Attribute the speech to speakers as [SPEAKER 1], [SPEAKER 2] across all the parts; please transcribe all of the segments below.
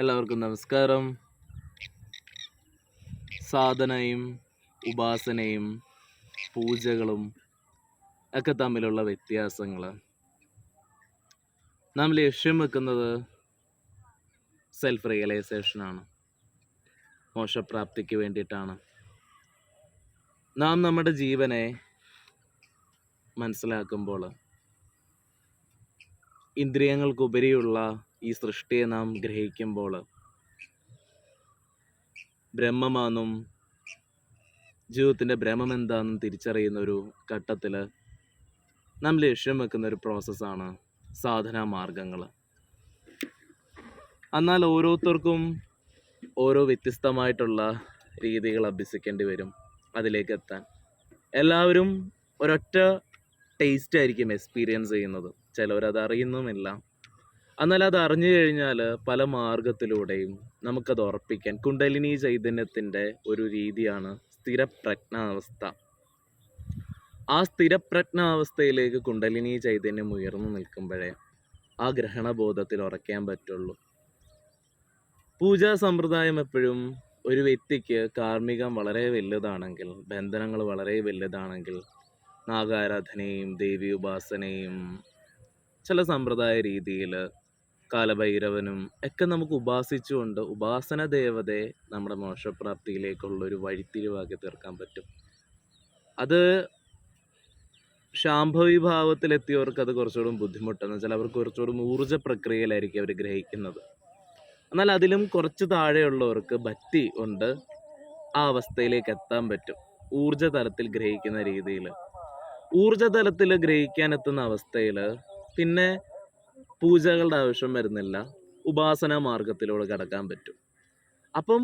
[SPEAKER 1] എല്ലാവർക്കും നമസ്കാരം. സാധനയും ഉപാസനയും പൂജകളും ഒക്കെ തമ്മിലുള്ള വ്യത്യാസങ്ങൾ നാം ലക്ഷ്യം വെക്കുന്നത് സെൽഫ് റിയലൈസേഷനാണ് മോശപ്രാപ്തിക്ക് വേണ്ടിയിട്ടാണ്. നാം നമ്മുടെ ജീവനെ മനസ്സിലാക്കുമ്പോൾ ഇന്ദ്രിയങ്ങൾക്കുപരിയുള്ള ഈ സൃഷ്ടിയെ നാം ഗ്രഹിക്കുമ്പോൾ ബ്രഹ്മമാണെന്നും ജീവിതത്തിന്റെ ഭ്രമം എന്താണെന്നും തിരിച്ചറിയുന്ന ഒരു ഘട്ടത്തിൽ നാം ലക്ഷ്യം വെക്കുന്ന ഒരു പ്രോസസ്സാണ് സാധനാ മാർഗങ്ങൾ എന്നാൽ ഓരോരുത്തർക്കും ഓരോ വ്യത്യസ്തമായിട്ടുള്ള രീതികൾ അഭ്യസിക്കേണ്ടി വരും അതിലേക്ക് എത്താൻ. എല്ലാവരും ഒരൊറ്റ ടേസ്റ്റ് ആയിരിക്കും എക്സ്പീരിയൻസ് ചെയ്യുന്നത്. ചിലവരത് അറിയുന്നുമില്ല എന്നാൽ അത് അറിഞ്ഞു കഴിഞ്ഞാൽ പല മാർഗത്തിലൂടെയും നമുക്കത് ഉറപ്പിക്കാൻ കുണ്ടലിനി ചൈതന്യത്തിന്റെ ഒരു രീതിയാണ് സ്ഥിരപ്രജ്ഞാവസ്ഥ. ആ സ്ഥിരപ്രജ്ഞാവസ്ഥയിലേക്ക് കുണ്ടലിനി ചൈതന്യം ഉയർന്നു നിൽക്കുമ്പോഴേ ആ ഗ്രഹണബോധത്തിൽ ഉറയ്ക്കാൻ പറ്റുള്ളൂ. പൂജാ സമ്പ്രദായം എപ്പോഴും ഒരു വ്യക്തിക്ക് കാർമ്മികം വളരെ വലുതാണെങ്കിൽ ബന്ധനങ്ങൾ വളരെ വലുതാണെങ്കിൽ നാഗാരാധനയും ദേവി ഉപാസനയും ചില സമ്പ്രദായ രീതിയിൽ കാലഭൈരവനും ഒക്കെ നമുക്ക് ഉപാസിച്ചുകൊണ്ട് ഉപാസന ദേവതയെ നമ്മുടെ മോക്ഷപ്രാപ്തിയിലേക്കുള്ള ഒരു വഴിത്തിരിവാക്കി തീർക്കാൻ പറ്റും. അത് ശാംഭവി ഭാവത്തിലെത്തിയവർക്ക് അത് കുറച്ചുകൂടി ബുദ്ധിമുട്ടാണ്. വെച്ചാൽ അവർക്ക് കുറച്ചുകൂടി ഊർജ പ്രക്രിയയിലായിരിക്കും അവർ ഗ്രഹിക്കുന്നത്. എന്നാൽ അതിലും കുറച്ച് താഴെയുള്ളവർക്ക് ഭക്തി ഉണ്ട് ആ അവസ്ഥയിലേക്ക് എത്താൻ പറ്റും. ഊർജ തലത്തിൽ ഗ്രഹിക്കുന്ന രീതിയിൽ. ഊർജ തലത്തിൽ ഗ്രഹിക്കാൻ എത്തുന്ന അവസ്ഥയിൽ പിന്നെ പൂജകളുടെ ആവശ്യം വരുന്നില്ല. ഉപാസന മാർഗത്തിലൂടെ കടക്കാൻ പറ്റും. അപ്പം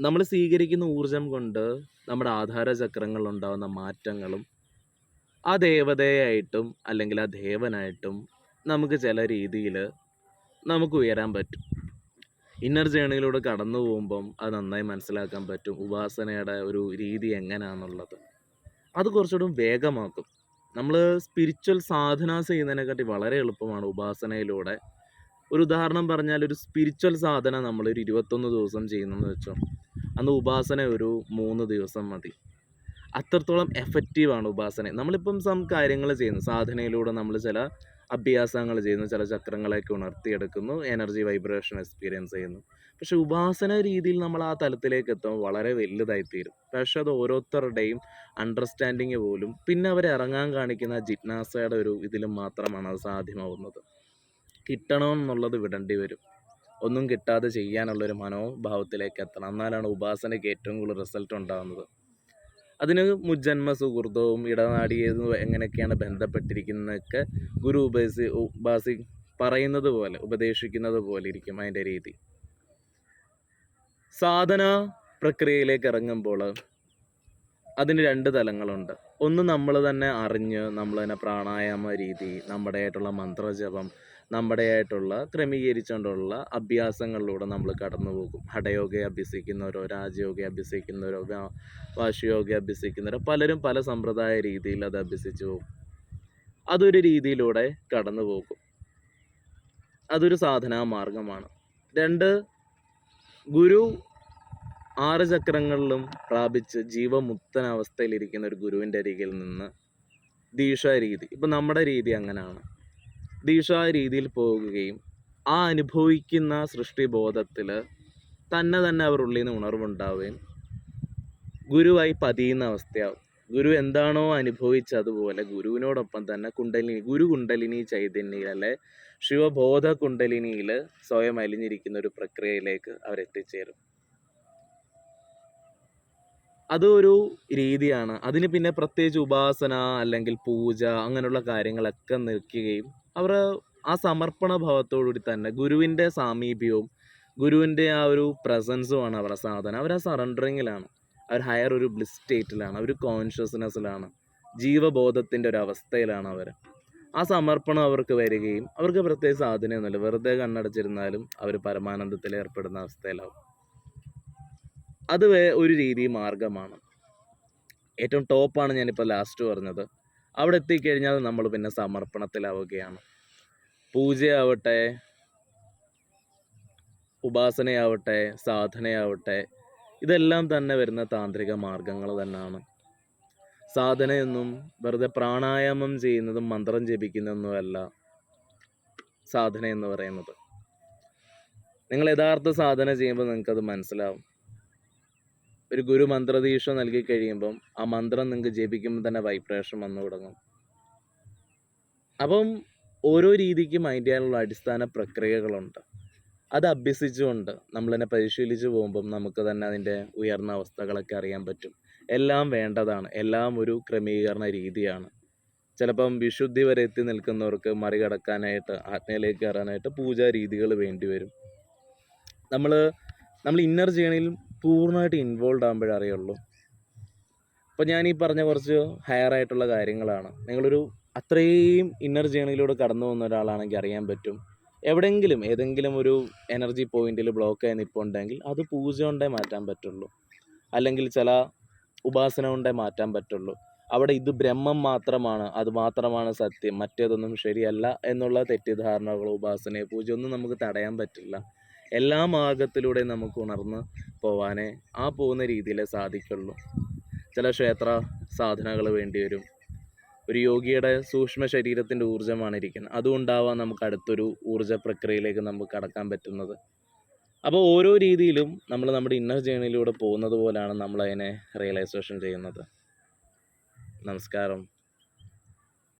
[SPEAKER 1] നമ്മൾ സ്വീകരിക്കുന്ന ഊർജം കൊണ്ട് നമ്മുടെ ആധാര ചക്രങ്ങളിൽ ഉണ്ടാകുന്ന മാറ്റങ്ങളും ആ ദേവതയായിട്ടും അല്ലെങ്കിൽ ആ ദേവനായിട്ടും നമുക്ക് ചില രീതിയിൽ നമുക്ക് ഉയരാൻ പറ്റും. ഇന്നർ ജേണിയിലൂടെ കടന്നു പോകുമ്പം അത് നന്നായി മനസ്സിലാക്കാൻ പറ്റും. ഉപാസനയുടെ ഒരു രീതി എങ്ങനെയാണെന്നുള്ളത് അത് കുറച്ചുകൂടി വേഗമാക്കും. നമ്മൾ സ്പിരിച്വൽ സാധന ചെയ്യുന്നതിനെക്കാട്ടി വളരെ എളുപ്പമാണ് ഉപാസനയിലൂടെ. ഒരു ഉദാഹരണം പറഞ്ഞാൽ ഒരു സ്പിരിച്വൽ സാധന നമ്മൾ ഒരു ഇരുപത്തൊന്ന് ദിവസം ചെയ്യുന്നെന്ന് വെച്ചോ. അന്ന് ഉപാസന ഒരു മൂന്ന് ദിവസം മതി. അത്രത്തോളം എഫക്റ്റീവാണ് ഉപാസന. നമ്മളിപ്പം സം കാര്യങ്ങൾ ചെയ്യുന്നു. സാധനയിലൂടെ നമ്മൾ ചില അഭ്യാസങ്ങൾ ചെയ്യുന്നു ചില ചക്രങ്ങളെയൊക്കെ ഉണർത്തിയെടുക്കുന്നു എനർജി വൈബ്രേഷൻ എക്സ്പീരിയൻസ് ചെയ്യുന്നു. പക്ഷെ ഉപാസന രീതിയിൽ നമ്മൾ ആ തലത്തിലേക്ക് എത്തുമ്പോൾ വളരെ വലുതായിത്തീരും. പക്ഷെ അത് ഓരോരുത്തരുടെയും അണ്ടർസ്റ്റാൻഡിങ് പോലും പിന്നെ അവർ ഇറങ്ങാൻ കാണിക്കുന്ന ജിജ്ഞാസയുടെ ഒരു ഇതിലും മാത്രമാണ് അത് സാധ്യമാവുന്നത്. കിട്ടണമെന്നുള്ളത് വിടേണ്ടി വരും. ഒന്നും കിട്ടാതെ ചെയ്യാനുള്ളൊരു മനോഭാവത്തിലേക്ക് എത്തണം. എന്നാലാണ് ഉപാസനയ്ക്ക് ഏറ്റവും കൂടുതൽ റിസൾട്ട് ഉണ്ടാകുന്നത് അതിന് മുജ്ജന്മ സുഹൃതവും ഇടനാടിയതും എങ്ങനെയൊക്കെയാണ് ബന്ധപ്പെട്ടിരിക്കുന്നതൊക്കെ ഗുരു ഉപസി ഉപാസി പറയുന്നത് പോലെ ഉപദേശിക്കുന്നത് പോലെ ഇരിക്കും അതിന്റെ രീതി. സാധന പ്രക്രിയയിലേക്ക് ഇറങ്ങുമ്പോൾ അതിന് രണ്ട് തലങ്ങളുണ്ട്. ഒന്ന് നമ്മൾ തന്നെ അറിഞ്ഞ് നമ്മൾ തന്നെ പ്രാണായാമ രീതി നമ്മുടേതായിട്ടുള്ള മന്ത്രജപം നമ്മുടെ ആയിട്ടുള്ള ക്രമീകരിച്ചുകൊണ്ടുള്ള അഭ്യാസങ്ങളിലൂടെ നമ്മൾ കടന്നു പോകും ഹഠയോഗ അഭ്യസിക്കുന്നവരോ രാജയോഗയെ അഭ്യസിക്കുന്നവരോ വാശിയോഗയെ അഭ്യസിക്കുന്നവരോ പലരും പല സമ്പ്രദായ രീതിയിൽ അത് അഭ്യസിച്ചു പോകും. അതൊരു രീതിയിലൂടെ കടന്നു പോകും അതൊരു സാധനാ മാർഗമാണ്. രണ്ട് ഗുരു ആറ് ചക്രങ്ങളിലും പ്രാപിച്ച് ജീവമുക്തന അവസ്ഥയിലിരിക്കുന്ന ഒരു ഗുരുവിന്റെ അരികിൽ നിന്ന് ദീക്ഷാ രീതി ഇപ്പം നമ്മുടെ രീതി അങ്ങനെയാണ്. രീതിയിൽ പോകുകയും ആ അനുഭവിക്കുന്ന സൃഷ്ടിബോധത്തിൽ തന്നെ തന്നെ അവർ ഉള്ളിൽ നിന്ന് ഉണർവുണ്ടാവുകയും ഗുരുവായി പതിയുന്ന അവസ്ഥയാവും. ഗുരു എന്താണോ അനുഭവിച്ചതുപോലെ ഗുരുവിനോടൊപ്പം തന്നെ കുണ്ടലിനി ഗുരു കുണ്ടലിനി ചൈതന്യയിൽ അല്ലെ ശിവബോധ കുണ്ടലിനിയിൽ സ്വയം അലിഞ്ഞിരിക്കുന്ന ഒരു പ്രക്രിയയിലേക്ക് അവരെത്തിച്ചേരും അതൊരു രീതിയാണ്. അതിന് പിന്നെ പ്രത്യേകിച്ച് ഉപാസന അല്ലെങ്കിൽ പൂജ അങ്ങനെയുള്ള കാര്യങ്ങളൊക്കെ നിൽക്കുകയും അവർ ആ സമർപ്പണ ഭാവത്തോടുകൂടി തന്നെ ഗുരുവിന്റെ സാമീപ്യവും ഗുരുവിന്റെ ആ ഒരു പ്രസൻസുമാണ് അവരുടെ സാധന. അവർ ആ സറണ്ടറിങ്ങിലാണ് അവർ ഹയർ ഒരു ബ്ലിസ് സ്റ്റേറ്റിലാണ് അവർ കോൺഷ്യസ്നെസ്സിലാണ് ജീവബോധത്തിന്റെ ഒരു അവസ്ഥയിലാണ് അവർ ആ സമർപ്പണം അവർക്ക് വരികയും അവർക്ക് പ്രത്യേക സാധനമൊന്നുമില്ല. വെറുതെ കണ്ണടച്ചിരുന്നാലും അവർ പരമാനന്ദത്തിൽ ഏർപ്പെടുന്ന അവസ്ഥയിലാവും. അത് ഒരു രീതി മാർഗമാണ്. ഏറ്റവും ടോപ്പാണ് ഞാനിപ്പോൾ ലാസ്റ്റ് പറഞ്ഞത്. അവിടെ എത്തിക്കഴിഞ്ഞാൽ നമ്മൾ പിന്നെ സമർപ്പണത്തിലാവുകയാണ്. പൂജയാവട്ടെ ഉപാസനയാവട്ടെ സാധനയാവട്ടെ ഇതെല്ലാം തന്നെ വരുന്ന താന്ത്രിക മാർഗങ്ങൾ തന്നെയാണ്. സാധനയൊന്നും വെറുതെ പ്രാണായാമം ചെയ്യുന്നതും മന്ത്രം ജപിക്കുന്നതൊന്നുമല്ല സാധന എന്ന് പറയുന്നത്. നിങ്ങൾ യഥാർത്ഥ സാധന ചെയ്യുമ്പോൾ നിങ്ങൾക്കത് മനസ്സിലാവും. ഒരു ഗുരു മന്ത്രദീക്ഷ നൽകി കഴിയുമ്പം ആ മന്ത്രം നിങ്ങൾക്ക് ജപിക്കുമ്പോൾ തന്നെ വൈബ്രേഷൻ വന്നു തുടങ്ങും. അപ്പം ഓരോ രീതിക്കും അതിന്റെയുള്ള അടിസ്ഥാന പ്രക്രിയകളുണ്ട്. അത് അഭ്യസിച്ചുകൊണ്ട് നമ്മൾ തന്നെ പരിശീലിച്ച് പോകുമ്പം നമുക്ക് തന്നെ അതിന്റെ ഉയർന്ന അവസ്ഥകളൊക്കെ അറിയാൻ പറ്റും. എല്ലാം വേണ്ടതാണ്. എല്ലാം ഒരു ക്രമീകരണ രീതിയാണ്. ചിലപ്പം വിശുദ്ധി വരെ എത്തി നിൽക്കുന്നവർക്ക് മറികടക്കാനായിട്ട് ആജ്ഞയിലേക്ക് കയറാനായിട്ട് പൂജാ രീതികൾ വേണ്ടി വരും. നമ്മൾ നമ്മൾ ഇന്നർ ജേണിയിൽ പൂർണമായിട്ട് ഇൻവോൾവ് ആകുമ്പോഴേ അറിയുള്ളൂ. അപ്പോൾ ഞാൻ ഈ പറഞ്ഞ കുറച്ച് ഹയർ ആയിട്ടുള്ള കാര്യങ്ങളാണ്. നിങ്ങളൊരു അത്രയും ഇന്നർ ജേണിയിലൂടെ കടന്നു പോകുന്ന ഒരാളാണെങ്കിൽ അറിയാൻ പറ്റും. എവിടെയെങ്കിലും ഏതെങ്കിലും ഒരു എനർജി പോയിന്റിൽ ബ്ലോക്ക് ആയി നിൽപ്പുണ്ടെങ്കിൽ അത് പൂജ കൊണ്ടേ മാറ്റാൻ പറ്റുള്ളൂ. അല്ലെങ്കിൽ ചില ഉപാസന കൊണ്ടേ മാറ്റാൻ പറ്റുള്ളൂ. അവിടെ ഇത് ബ്രഹ്മം മാത്രമാണ് അത് മാത്രമാണ് സത്യം. മറ്റേതൊന്നും ശരിയല്ല എന്നുള്ള തെറ്റിദ്ധാരണകളോ ഉപാസനയോ പൂജയൊന്നും നമുക്ക് തടയാൻ പറ്റില്ല. എല്ലാ മാർഗത്തിലൂടെ നമുക്ക് ഉണർന്ന് പോവാനേ ആ പോകുന്ന രീതിയിലേ സാധിക്കുള്ളൂ. ചില ക്ഷേത്ര സാധനകൾ വേണ്ടി വരും. ഒരു യോഗിയുടെ സൂക്ഷ്മ ശരീരത്തിന്റെ ഊർജമാണ് ഇരിക്കുന്നത്. അതുകൊണ്ടാവാം നമുക്ക് അടുത്തൊരു ഊർജ പ്രക്രിയയിലേക്ക് നമുക്ക് കടക്കാൻ പറ്റുന്നത്. അപ്പോൾ ഓരോ രീതിയിലും നമ്മൾ നമ്മുടെ ഇന്നർ ജേണിയിലൂടെ പോകുന്നത് പോലെയാണ് നമ്മളതിനെ റിയലൈസേഷൻ ചെയ്യുന്നത്. നമസ്കാരം.